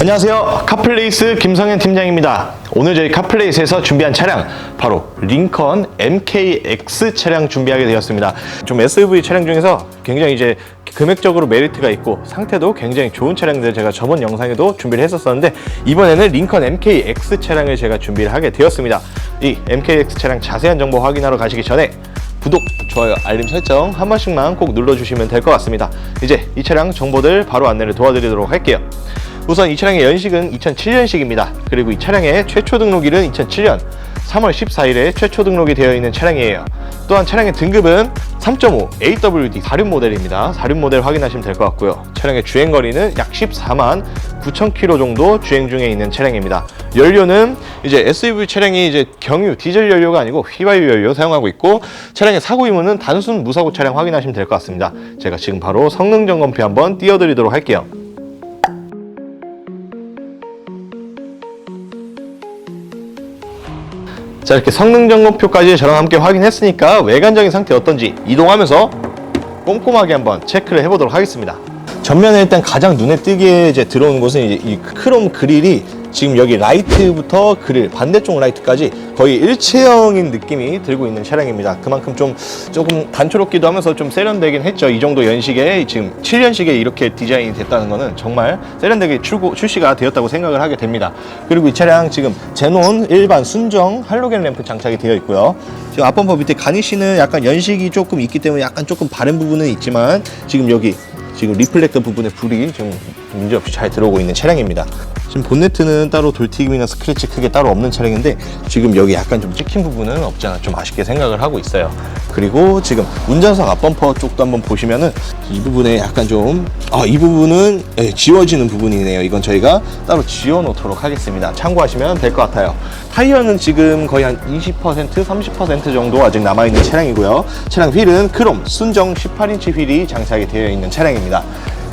안녕하세요. 카플레이스 김성현 팀장입니다. 오늘 저희 카플레이스에서 준비한 차량 바로 링컨 MKX 차량 준비하게 되었습니다. 좀 SUV 차량 중에서 굉장히 이제 금액적으로 메리트가 있고 상태도 굉장히 좋은 차량들 제가 저번 영상에도 준비를 했었었는데 이번에는 링컨 MKX 차량을 제가 준비를 하게 되었습니다. 이 MKX 차량 자세한 정보 확인하러 가시기 전에 구독, 좋아요, 알림 설정 한 번씩만 꼭 눌러주시면 될 것 같습니다. 이제 이 차량 정보들 바로 안내를 도와드리도록 할게요. 우선 이 차량의 연식은 2007년식입니다. 그리고 이 차량의 최초 등록일은 2007년 3월 14일에 최초 등록이 되어 있는 차량이에요. 또한 차량의 등급은 3.5 AWD 4륜 모델입니다. 4륜 모델 확인하시면 될 것 같고요. 차량의 주행 거리는 약 14만 9천 킬로 정도 주행 중에 있는 차량입니다. 연료는 이제 SUV 차량이 이제 경유 디젤 연료가 아니고 휘발유 연료 사용하고 있고 차량의 사고 유무는 단순 무사고 차량 확인하시면 될 것 같습니다. 제가 지금 바로 성능 점검표 한번 띄워드리도록 할게요. 자 이렇게 성능 점검표까지 저랑 함께 확인했으니까 외관적인 상태 어떤지 이동하면서 꼼꼼하게 한번 체크를 해보도록 하겠습니다. 전면에 일단 가장 눈에 띄게 이제 들어오는 곳은 이제 이 크롬 그릴이 지금 여기 라이트부터 그릴 반대쪽 라이트까지 거의 일체형인 느낌이 들고 있는 차량입니다. 그만큼 좀 조금 단초롭기도 하면서 좀 세련되긴 했죠. 이 정도 연식에 지금 7년식에 이렇게 디자인이 됐다는 거는 정말 세련되게 출고, 출시가 되었다고 생각을 하게 됩니다. 그리고 이 차량 지금 제논 일반 순정 할로겐 램프 장착이 되어 있고요. 지금 앞범퍼 밑에 가니쉬는 약간 연식이 조금 있기 때문에 약간 조금 바른 부분은 있지만 지금 여기 지금 리플렉터 부분에 불이 지금 문제없이 잘 들어오고 있는 차량입니다. 지금 본네트는 따로 돌튀김이나 스크래치 크게 따로 없는 차량인데 지금 여기 약간 좀 찍힌 부분은 없지 않아 좀 아쉽게 생각을 하고 있어요. 그리고 지금 운전석 앞범퍼 쪽도 한번 보시면은 이 부분에 약간 좀 아, 이 부분은 예, 지워지는 부분이네요. 이건 저희가 따로 지워 놓도록 하겠습니다. 참고하시면 될 것 같아요. 타이어는 지금 거의 한 20% 30% 정도 아직 남아있는 차량이고요. 차량 휠은 크롬 순정 18인치 휠이 장착이 되어 있는 차량입니다.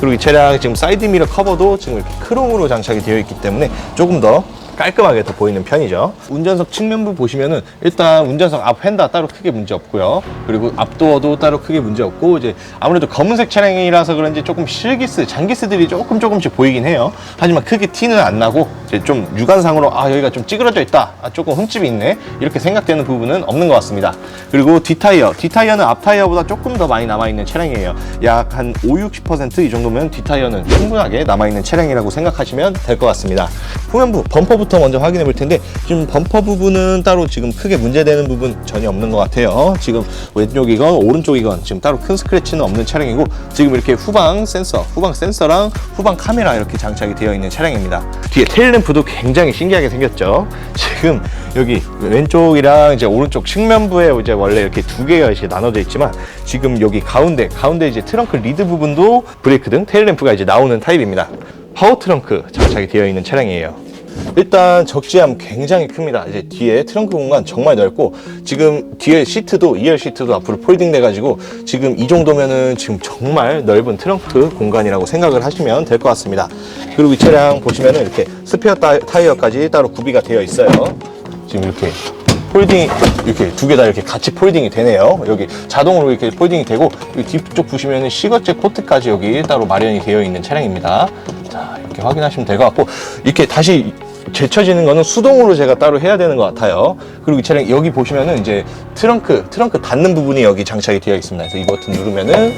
그리고 이 차량 지금 사이드 미러 커버도 지금 이렇게 크롬으로 장착이 되어 있기 때문에 조금 더 깔끔하게 더 보이는 편이죠. 운전석 측면부 보시면은 일단 운전석 앞 휀다 따로 크게 문제 없고요. 그리고 앞도어도 따로 크게 문제 없고 이제 아무래도 검은색 차량이라서 그런지 조금 실기스, 장기스들이 조금 조금씩 보이긴 해요. 하지만 크게 티는 안 나고 이제 좀 육안상으로 아 여기가 좀 찌그러져 있다, 아, 조금 흠집이 있네 이렇게 생각되는 부분은 없는 것 같습니다. 그리고 뒷타이어, 뒷타이어는 앞타이어보다 조금 더 많이 남아 있는 차량이에요. 약 한 5, 60%이 정도면 뒷타이어는 충분하게 남아 있는 차량이라고 생각하시면 될 것 같습니다. 후면부 범퍼부터 먼저 확인해 볼 텐데 지금 범퍼 부분은 따로 지금 크게 문제되는 부분 전혀 없는 것 같아요. 지금 왼쪽이건 오른쪽이건 지금 따로 큰 스크래치는 없는 차량이고 지금 이렇게 후방 센서, 후방 센서랑 후방 카메라 이렇게 장착이 되어 있는 차량입니다. 뒤에 테일램프도 굉장히 신기하게 생겼죠. 지금 여기 왼쪽이랑 이제 오른쪽 측면부에 이제 원래 이렇게 두 개가 이제 나눠져 있지만 지금 여기 가운데 가운데 이제 트렁크 리드 부분도 브레이크 등 테일램프가 이제 나오는 타입입니다. 파워 트렁크 장착이 되어 있는 차량이에요. 일단 적재함 굉장히 큽니다. 이제 뒤에 트렁크 공간 정말 넓고 지금 뒤에 시트도 2열 시트도 앞으로 폴딩 돼가지고 지금 이 정도면은 지금 정말 넓은 트렁크 공간이라고 생각을 하시면 될 것 같습니다. 그리고 이 차량 보시면은 이렇게 스페어 타- 타이어까지 따로 구비가 되어 있어요. 지금 이렇게 폴딩 이렇게 두 개 다 이렇게 같이 폴딩이 되네요. 여기 자동으로 이렇게 폴딩이 되고 뒤쪽 보시면은 시거제 코트까지 여기 따로 마련이 되어 있는 차량입니다. 자 이렇게 확인하시면 될 것 같고 이렇게 다시 제쳐지는 거는 수동으로 제가 따로 해야 되는 것 같아요. 그리고 이 차량 여기 보시면은 이제 트렁크 트렁크 닫는 부분이 여기 장착이 되어 있습니다. 그래서 이 버튼 누르면은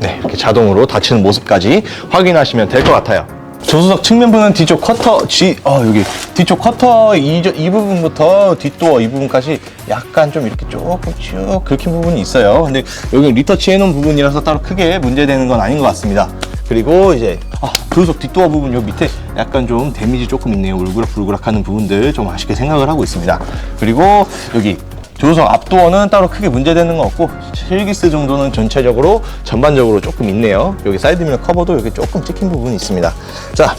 네 이렇게 자동으로 닫히는 모습까지 확인하시면 될 것 같아요. 조수석 측면부는 뒤쪽 커터 G 어 여기 뒤쪽 커터 이, 저- 이 부분부터 뒷도어 이 부분까지 약간 좀 이렇게 조금 쭉 긁힌 부분이 있어요. 근데 여기 리터치 해놓은 부분이라서 따로 크게 문제되는 건 아닌 것 같습니다. 그리고 이제 아, 조수석 뒷도어 부분 요 밑에 약간 좀 데미지 조금 있네요. 울그락불그락 하는 부분들 좀 아쉽게 생각을 하고 있습니다. 그리고 여기 조수석 앞도어는 따로 크게 문제되는 건 없고 실기스 정도는 전체적으로 전반적으로 조금 있네요. 여기 사이드미러 커버도 여기 조금 찍힌 부분이 있습니다. 자,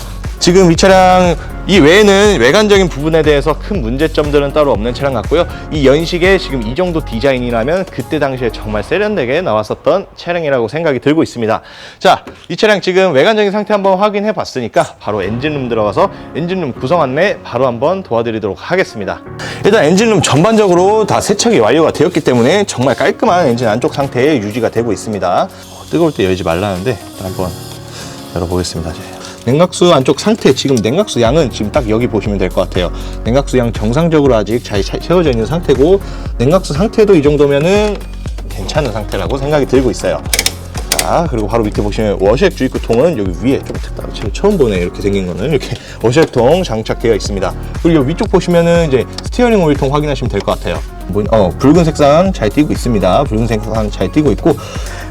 지금 이 차량 이 외에는 외관적인 부분에 대해서 큰 문제점들은 따로 없는 차량 같고요. 이 연식에 지금 이 정도 디자인이라면 그때 당시에 정말 세련되게 나왔었던 차량이라고 생각이 들고 있습니다. 자, 이 차량 지금 외관적인 상태 한번 확인해 봤으니까 바로 엔진룸 들어가서 엔진룸 구성 안내 바로 한번 도와드리도록 하겠습니다. 일단 엔진룸 전반적으로 다 세척이 완료가 되었기 때문에 정말 깔끔한 엔진 안쪽 상태에 유지가 되고 있습니다. 어, 뜨거울 때 열지 말라는데 한번 열어보겠습니다. 이제. 냉각수 안쪽 상태 지금 냉각수 양은 지금 딱 여기 보시면 될 것 같아요. 냉각수 양 정상적으로 아직 잘 차- 채워져 있는 상태고 냉각수 상태도 이 정도면은 괜찮은 상태라고 생각이 들고 있어요. 자 그리고 바로 밑에 보시면 워셔액 주입구 통은 여기 위에 좀 특다 지금 처음 보네 이렇게 생긴 거는 이렇게 워셔액 통 장착되어 있습니다. 그리고 위쪽 보시면은 이제 스티어링 오일통 확인하시면 될 것 같아요. 뭐, 어 붉은 색상 잘 띄고 있습니다. 붉은 색상 잘 띄고 있고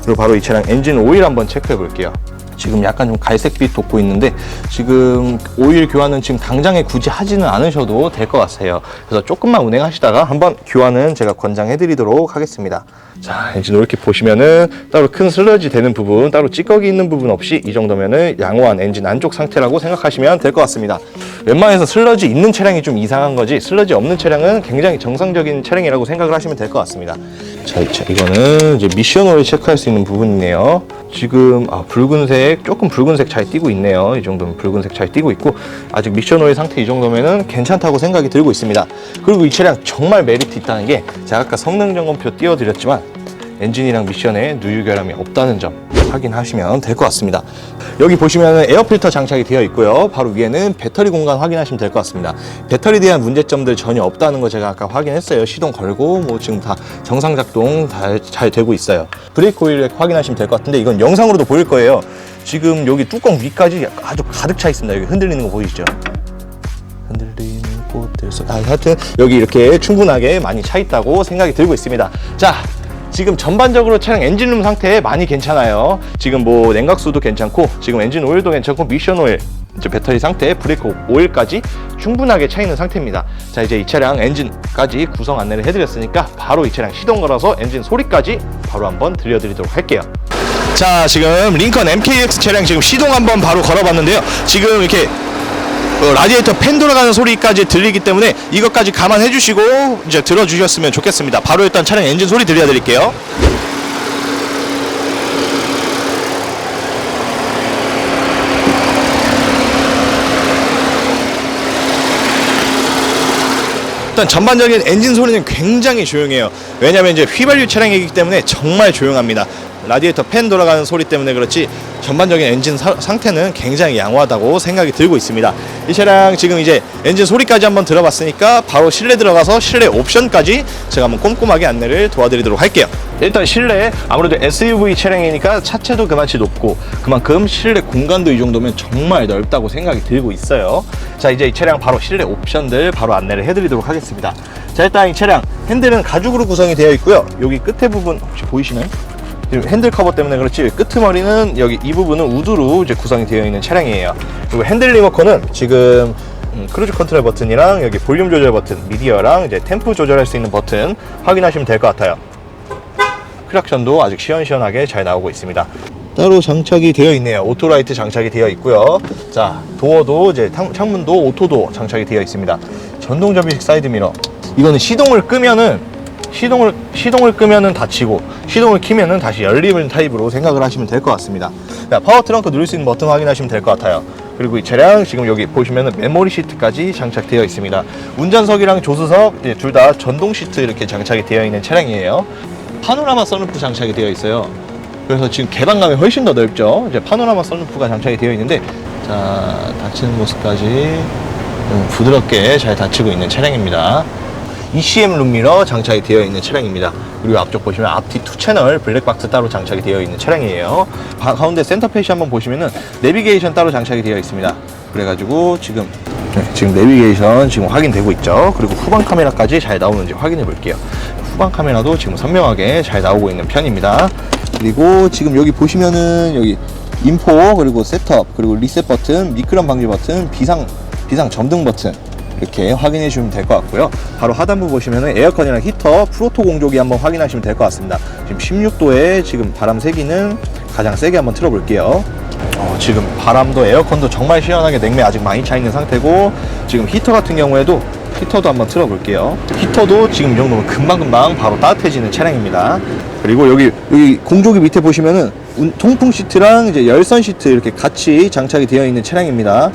그리고 바로 이 차량 엔진 오일 한번 체크해 볼게요. 지금 약간 좀 갈색빛 돋고 있는데 지금 오일 교환은 지금 당장에 굳이 하지는 않으셔도 될 것 같아요. 그래서 조금만 운행하시다가 한번 교환은 제가 권장해 드리도록 하겠습니다. 자, 엔진 이렇게 보시면은 따로 큰 슬러지 되는 부분, 따로 찌꺼기 있는 부분 없이 이 정도면은 양호한 엔진 안쪽 상태라고 생각하시면 될 것 같습니다. 웬만해서 슬러지 있는 차량이 좀 이상한 거지 슬러지 없는 차량은 굉장히 정상적인 차량이라고 생각을 하시면 될 것 같습니다. 자, 이거는 이제 미션 오일 체크할 수 있는 부분이네요. 지금 아, 붉은색 조금 붉은색 잘 띄고 있네요. 이 정도면 붉은색 잘 띄고 있고 아직 미션 오일 상태 이 정도면은 괜찮다고 생각이 들고 있습니다. 그리고 이 차량 정말 메리트 있다는 게 제가 아까 성능 점검표 띄워드렸지만 엔진이랑 미션에 누유 결함이 없다는 점 확인하시면 될 것 같습니다. 여기 보시면 에어 필터 장착이 되어 있고요. 바로 위에는 배터리 공간 확인하시면 될 것 같습니다. 배터리에 대한 문제점들 전혀 없다는 거 제가 아까 확인했어요. 시동 걸고 뭐 지금 다 정상 작동 다 잘 되고 있어요. 브레이크 오일 확인하시면 될 것 같은데 이건 영상으로도 보일 거예요. 지금 여기 뚜껑 위까지 아주 가득 차 있습니다. 여기 흔들리는 거 보이시죠? 흔들리는 속. 아, 하여튼 여기 이렇게 충분하게 많이 차 있다고 생각이 들고 있습니다. 자. 지금 전반적으로 차량 엔진룸 상태 많이 괜찮아요. 지금 뭐 냉각수도 괜찮고, 지금 엔진 오일도 괜찮고, 미션 오일, 이제 배터리 상태, 브레이크 오일까지 충분하게 차 있는 상태입니다. 자, 이제 이 차량 엔진까지 구성 안내를 해드렸으니까 바로 이 차량 시동 걸어서 엔진 소리까지 바로 한번 들려드리도록 할게요. 자, 지금 링컨 MKX 차량 지금 시동 한번 바로 걸어봤는데요. 지금 이렇게 어, 라디에이터 팬 돌아가는 소리까지 들리기 때문에 이것까지 감안해 주시고 이제 들어주셨으면 좋겠습니다. 바로 일단 차량 엔진 소리 들려드릴게요. 일단 전반적인 엔진 소리는 굉장히 조용해요. 왜냐하면 이제 휘발유 차량이기 때문에 정말 조용합니다. 라디에이터 팬 돌아가는 소리 때문에 그렇지 전반적인 엔진 사- 상태는 굉장히 양호하다고 생각이 들고 있습니다. 이 차량 지금 이제 엔진 소리까지 한번 들어봤으니까 바로 실내 들어가서 실내 옵션까지 제가 한번 꼼꼼하게 안내를 도와드리도록 할게요. 일단 실내 아무래도 SUV 차량이니까 차체도 그만치 높고 그만큼 실내 공간도 이 정도면 정말 넓다고 생각이 들고 있어요. 자 이제 이 차량 바로 실내 옵션들 바로 안내를 해드리도록 하겠습니다. 자 일단 이 차량 핸들은 가죽으로 구성이 되어 있고요. 여기 끝에 부분 혹시 보이시나요? 지금 핸들 커버 때문에 그렇지 끄트머리는 여기 이 부분은 우드로 이제 구성이 되어 있는 차량이에요. 그리고 핸들 리모컨은 지금 음, 크루즈 컨트롤 버튼이랑 여기 볼륨 조절 버튼, 미디어랑 이제 템프 조절할 수 있는 버튼 확인하시면 될 것 같아요. 크락션도 아직 시원시원하게 잘 나오고 있습니다. 따로 장착이 되어 있네요. 오토라이트 장착이 되어 있고요. 자, 도어도 이제 탕- 창문도 오토도 장착이 되어 있습니다. 전동 접이식 사이드 미러. 이거는 시동을 끄면은 시동을 시동을 끄면은 닫히고 시동을 키면은 다시 열리는 타입으로 생각을 하시면 될 것 같습니다. 자, 파워 트렁크 누를 수 있는 버튼 확인하시면 될 것 같아요. 그리고 이 차량 지금 여기 보시면은 메모리 시트까지 장착되어 있습니다. 운전석이랑 조수석 둘 다 전동 시트 이렇게 장착이 되어 있는 차량이에요. 파노라마 선루프 장착이 되어 있어요. 그래서 지금 개방감이 훨씬 더 넓죠. 이제 파노라마 선루프가 장착이 되어 있는데 자 닫히는 모습까지 음, 부드럽게 잘 닫히고 있는 차량입니다. ECM 룸미러 장착이 되어 있는 차량입니다. 그리고 앞쪽 보시면 앞뒤 투 채널 블랙박스 따로 장착이 되어 있는 차량이에요. 가- 가운데 센터페이시 한번 보시면은 내비게이션 따로 장착이 되어 있습니다. 그래가지고 지금 네, 지금 내비게이션 지금 확인되고 있죠. 그리고 후방 카메라까지 잘 나오는지 확인해 볼게요. 후방 카메라도 지금 선명하게 잘 나오고 있는 편입니다. 그리고 지금 여기 보시면은 여기 인포 그리고 셋업 그리고 리셋 버튼, 미끄럼 방지 버튼, 비상 비상 점등 버튼 이렇게 확인해 주시면 될 것 같고요. 바로 하단부 보시면은 에어컨이랑 히터, 프로토 공조기 한번 확인하시면 될 것 같습니다. 지금 16도에 지금 바람 세기는 가장 세게 한번 틀어볼게요. 어, 지금 바람도 에어컨도 정말 시원하게 냉매 아직 많이 차 있는 상태고 지금 히터 같은 경우에도 히터도 한번 틀어볼게요. 히터도 지금 이 정도면 금방금방 바로 따뜻해지는 차량입니다. 그리고 여기 여기 공조기 밑에 보시면은 운- 통풍 시트랑 이제 열선 시트 이렇게 같이 장착이 되어 있는 차량입니다.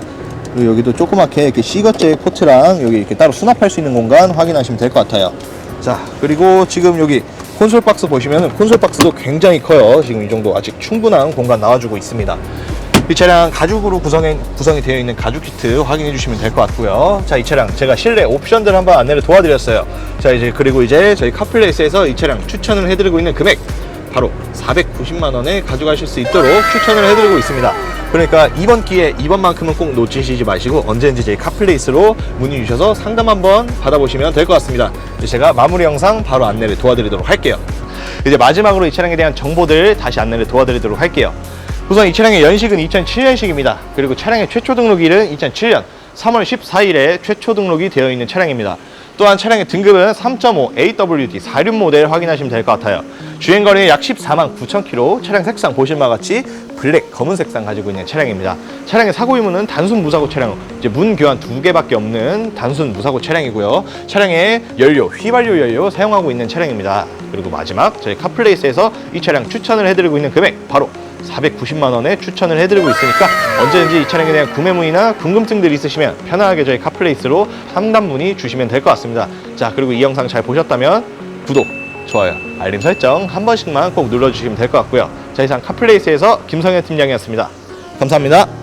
그리고 여기도 조그맣게 이렇게 시거제 포트랑 여기 이렇게 따로 수납할 수 있는 공간 확인하시면 될 것 같아요. 자, 그리고 지금 여기 콘솔 박스 보시면은 콘솔 박스도 굉장히 커요. 지금 이 정도 아직 충분한 공간 나와주고 있습니다. 이 차량 가죽으로 구성해, 구성이 되어 있는 가죽 키트 확인해 주시면 될 것 같고요. 자, 이 차량 제가 실내 옵션들 한번 안내를 도와드렸어요. 자, 이제 그리고 이제 저희 카플레이스에서 이 차량 추천을 해드리고 있는 금액 바로 490만 원에 가져가실 수 있도록 추천을 해드리고 있습니다. 그러니까 이번 기회 이번만큼은 꼭 놓치시지 마시고 언제든지 저희 카플레이스로 문의 주셔서 상담 한번 받아보시면 될 것 같습니다. 제가 마무리 영상 바로 안내를 도와드리도록 할게요. 이제 마지막으로 이 차량에 대한 정보들 다시 안내를 도와드리도록 할게요. 우선 이 차량의 연식은 2007년식입니다. 그리고 차량의 최초 등록일은 2007년 3월 14일에 최초 등록이 되어 있는 차량입니다. 또한 차량의 등급은 3.5 AWD 4륜 모델 확인하시면 될 것 같아요. 주행 거리는 약 14만 9천 킬로, 차량 색상 보실 바 같이 블랙 검은 색상 가지고 있는 차량입니다. 차량의 사고 유무는 단순 무사고 차량, 이제 문 교환 두 개밖에 없는 단순 무사고 차량이고요. 차량의 연료, 휘발유 연료 사용하고 있는 차량입니다. 그리고 마지막 저희 카플레이스에서 이 차량 추천을 해드리고 있는 금액 바로 490만 원에 추천을 해드리고 있으니까 언제든지 이 차량에 대한 구매 문의나 궁금증들이 있으시면 편하게 저희 카플레이스로 상담 문의 주시면 될 것 같습니다. 자 그리고 이 영상 잘 보셨다면 구독, 좋아요, 알림 설정 한 번씩만 꼭 눌러주시면 될 것 같고요. 자 이상 카플레이스에서 김성현 팀장이었습니다. 감사합니다.